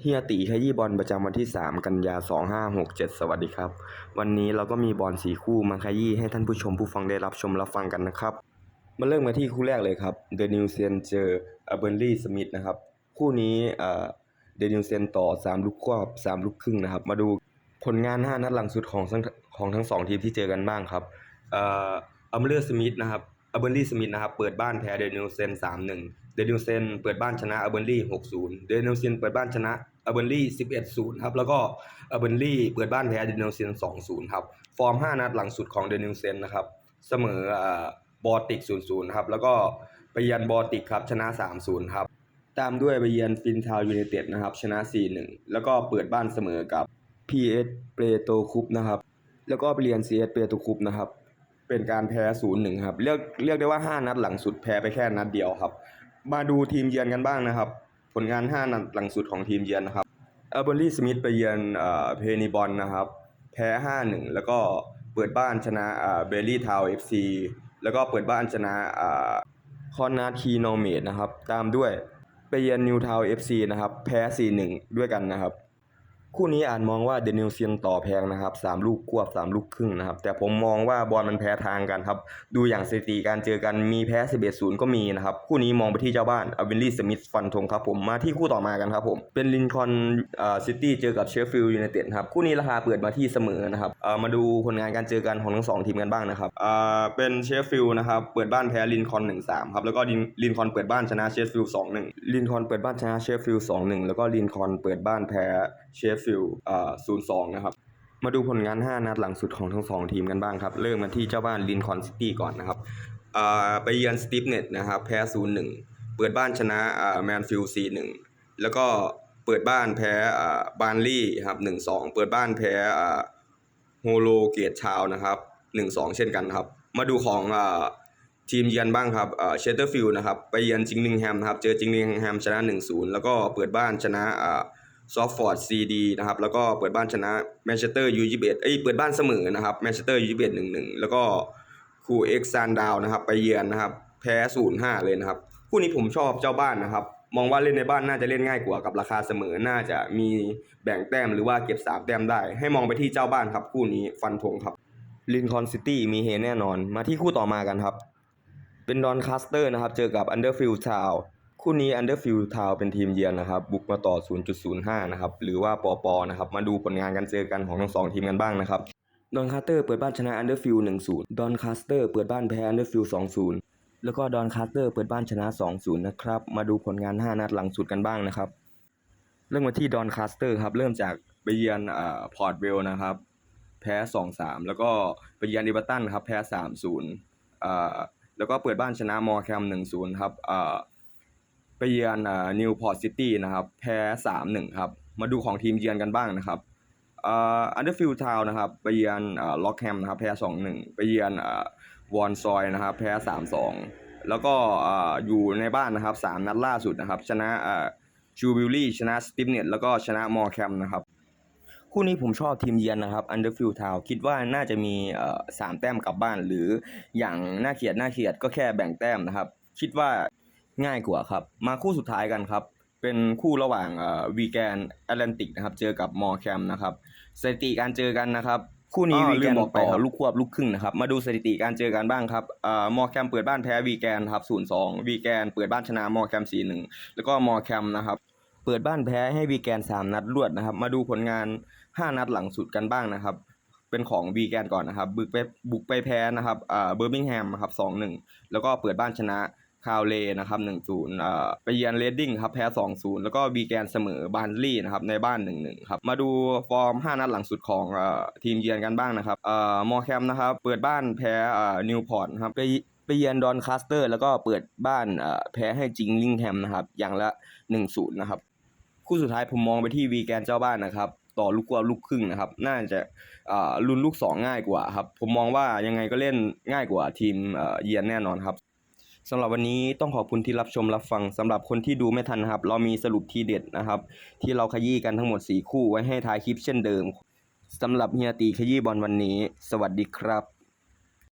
เฮียตีขยี้บอลประจำวันที่ 3 กันยา 2567 สวัสดีครับ วันนี้เราก็มีบอลสีคู่มาขยี้ให้ท่านผู้ชมผู้ฟังได้รับชมรับฟังกันนะครับ มาเริ่มกันที่คู่แรกเลยครับเดนิวเซนเจออเบอร์ลี่สมิธนะครับ คู่นี้เดนิวเซนต่อ 3 ลูกควบ3 ลูกครึ่งนะครับ มาดูผลงาน 5 นัดหลังสุดของทั้งของทั้งสองทีมที่เจอกันบ้างครับอ่ออัมเลอร์สมิธนะครับอเบอร์ลี่สมิธนะครับเปิดบ้านแพ้เดนิวเซน3-1 เดนิวเซนเปิดบ้านชนะอเบอร์ลี่6-0เดนิวเซนเปิดบ้านชนะอเบอร์ลี่11-0ครับ แล้วก็อเบอร์ลี่เปิดบ้านแพ้เดนิวเซน2-0ครับ ฟอร์ม5นัดหลังสุดของเดนิวเซนนะครับ เสมอเอ่อบอติก0-0ครับ แล้วก็ไปเยือนบอติกครับชนะ3-0ครับ ตามด้วยไปเยือนฟินทาวยูไนเต็ดนะครับ ชนะ4-1แล้วก็เปิดบ้านเสมอกับ PS เอชเปโตคุปนะครับ แล้วก็ไปเรียน CS เอสเปโตคุปนะครับเป็นการแพ้0-1ครับ เรียกเรียกได้ว่า 5 นัดหลังสุดแพ้ไปแค่นัดเดียวครับ มาดูทีมเยือนกันบ้างนะครับ ผลงาน 5 นัดหลังสุดของทีมเยือนนะครับเออร์เบอรี่สมิธไปเยือนเอ่อเพนิบอลนะครับ แพ้ 5-1 แล้วก็เปิดบ้านชนะเอ่อเบลลี่ทาวเอฟซีแล้วก็เปิดบ้านชนะเอ่อคอนนาทีโนเมดนะครับ ตามด้วยไปเยือนนิวทาวเอฟซีนะครับ แพ้ 4-1 ด้วยกันนะครับ คู่นี้อาจมองว่าเดนิลเซียนต่อแพงนะครับสามลูกควบสามลูกครึ่งนะครับ แต่ผมมองว่าบอลมันแพ้ทางกันครับ ดูอย่างสถิติการเจอกันมีแพ้ 11 0 ก็มีนะครับ คู่นี้มองไปที่เจ้าบ้านอวินลี่สมิธฟันธงครับผม มาที่คู่ต่อมากันครับผม เป็นลินคอล์นซิตี้เจอกับเชฟฟิลด์ยูไนเต็ดครับ คู่นี้ราคาเปิดมาที่เสมอนะครับเอ่อมาดูผลงานการเจอกันของทั้งสองทีมกันบ้างนะครับเอ่อเป็นเชฟฟิลด์นะครับเปิดบ้านแพ้ลินคอน1-3ครับแล้วก็ลินคอนเปิดบ้านชนะเชฟฟิลด์2-1ลินคอนเปิดบ้านชนะเชฟฟิลด์2-1แล้วก็ลินคอนเปิดบ้านแพ้เชฟฟิลด์เอ่อ0-2นะครับ มาดูผลงาน 5 นัดหลังสุดของทั้งสองทีมกันบ้างครับ เริ่มมาที่เจ้าบ้านลินคอนซิตี้ก่อนนะครับอ่อไปเยือนสตีฟเน็ตนะครับ แพ้ 0-1 เปิดบ้านชนะแมนฟิลด์4-1 แล้วก็เปิดบ้านแพ้บาร์นลี่ครับ 1-2 เปิดบ้านแพ้โฮโลเกตชาวนะครับ1-2 เช่นกันครับ มาดูของอ่อทีมเยือนบ้างครับเชสเตอร์ฟิลด์นะครับ ไปเยือนจิงนิงแฮมนะครับ เจอจิงนิงแฮมชนะ 1-0 แล้วก็เปิดบ้านชนะ ซอฟฟอร์ดซีดีนะครับแล้วก็เปิดบ้านชนะแมนเชสเตอร์ยูยี่สิบเอ็ดเอ้ยเปิดบ้านเสมอนะครับแมนเชสเตอร์ยูยี่สิบเอ็ดหนึ่งหนึ่งแล้วก็คูเอ็กซานดาวนะครับไปเยือนนะครับแพ้ศูนย์ห้าเลยนะครับคู่นี้ผมชอบเจ้าบ้านนะครับ มองว่าเล่นในบ้านน่าจะเล่นง่ายกว่ากับราคาเสมอน่าจะมีแบ่งแต้มหรือว่าเก็บสามแต้มได้ ให้มองไปที่เจ้าบ้านครับคู่นี้ฟันธงครับลินคอ n ซิตี้มีเฮแน่นอนมาที่คู่ต่อมากันครับ เป็นดอนคาสเตอร์นะครับ เจอกับอันเดอร์ฟิลด์ทาว คู่นี้อันเดอร์ฟิลทาวเป็นทีมเยือนนะครับ บุกมาต่อ 0.05 นะครับ หรือว่าปอปอนะครับ มาดูผลงานการเจอกันของทั้งสองทีมกันบ้างนะครับ ดอนคาสเตอร์เปิดบ้านชนะอันเดอร์ฟิล1-0 ดอนคาสเตอร์เปิดบ้านแพ้อันเดอร์ฟิล2-0 แล้วก็ดอนคาสเตอร์เปิดบ้านชนะ 2-0 นะครับ มาดูผลงาน 5 นัดหลังสุดกันบ้างนะครับ เริ่มมาที่ดอนคาสเตอร์ครับ เริ่มจากไปเยือนอ่าพอร์ตเวลนะครับ แพ้ 2-3 แล้วก็ไปเยือนอีเวอร์ตันครับ แพ้ 3-0อ่าแล้วก็เปิดบ้านชนะมอร์แคม1-0ครับอ่า ไปเยือนอ่านิวพอร์ตซิตี้นะครับ แพ้ 3-1 ครับ มาดูของทีมเยือนกันบ้างนะครับอ่าอันเดอร์ฟิลด์ทาวนะครับ ไปเยือนอ่าล็อกแฮมนะครับ แพ้ 2-1 ไปเยือนอ่าวอนซอยนะครับ แพ้ 3-2 แล้วก็อ่าอยู่ในบ้านนะครับ 3 นัดล่าสุดนะครับ ชนะอ่าชูบิลลี่ ชนะสติฟเน็ตแล้วก็ชนะมอร์แคมนะครับ คู่นี้ผมชอบทีมเยือนนะครับอันเดอร์ฟิลด์ทาวคิดว่าน่าจะมีอ่อสามแต้มกลับบ้าน หรืออย่างน่าเขียดน่าเขียดก็แค่แบ่งแต้มนะครับ คิดว่า ง่ายกว่าครับ มาคู่สุดท้ายกันครับ เป็นคู่ระหว่างเอ่อวีแกนแอตแลนติกนะครับ เจอกับมอร์แคมนะครับสถิติการเจอกันนะครับ คู่นี้อ้อวีแกนลืมบอกไปต่อครับลูกควบลูกครึ่งนะครับ มาดูสถิติการเจอกันบ้างครับเอ่อมอร์แคมเปิดบ้านแพ้วีแกนครับ0-2วีแกนเปิดบ้านชนะมอร์แคม4-1แล้วก็มอร์แคมนะครับเปิดบ้านแพ้ให้วีแกน3นัดรวดนะครับ มาดูผลงาน5นัดหลังสุดกันบ้างนะครับเป็นของวีแกนก่อนนะครับบุกไปบุกไปแพ้นะครับอ่าเบอร์มิงแฮมครับ2-1แล้วก็เปิดบ้านชนะ คาวเลนะครับ1-0อ่าไปเยือนเรดดิ้งครับแพ้2-0แล้วก็วีแกนเสมอบาร์นลี่นะครับในบ้าน1-1ครับมาดูฟอร์ม5นัดหลังสุดของอทีมเยือนกันบ้างนะครับอมอร์แคมนะครับเปิดบ้านแพ้นิวพอร์ตครับไปไปเยือนดอนคาสเตอร์ แล้วก็เปิดบ้านแพ้ให้จิงลิงแฮมนะครับอย่างละ1-0นย์นะครับคู่สุดท้ายผมมองไปที่วีแกนเจ้าบ้านนะครับต่อลูกกว่าลูกครึ่งนะครับ น่าจะอ่าลุ้นลูก 2 ง่ายกว่าครับ ผมมองว่ายังไงก็เล่นง่ายกว่าทีมเอ่อเยือนแน่นอนครับ สำหรับวันนี้ต้องขอบคุณที่รับชมรับฟังสำหรับคนที่ดูไม่ทันนะครับ เรามีสรุปทีเด็ดนะครับ ที่เราขยี้กันทั้งหมด 4 คู่ไว้ให้ท้ายคลิปเช่นเดิมสำหรับเฮียตีขยี้บอลวันนี้ สวัสดีครับ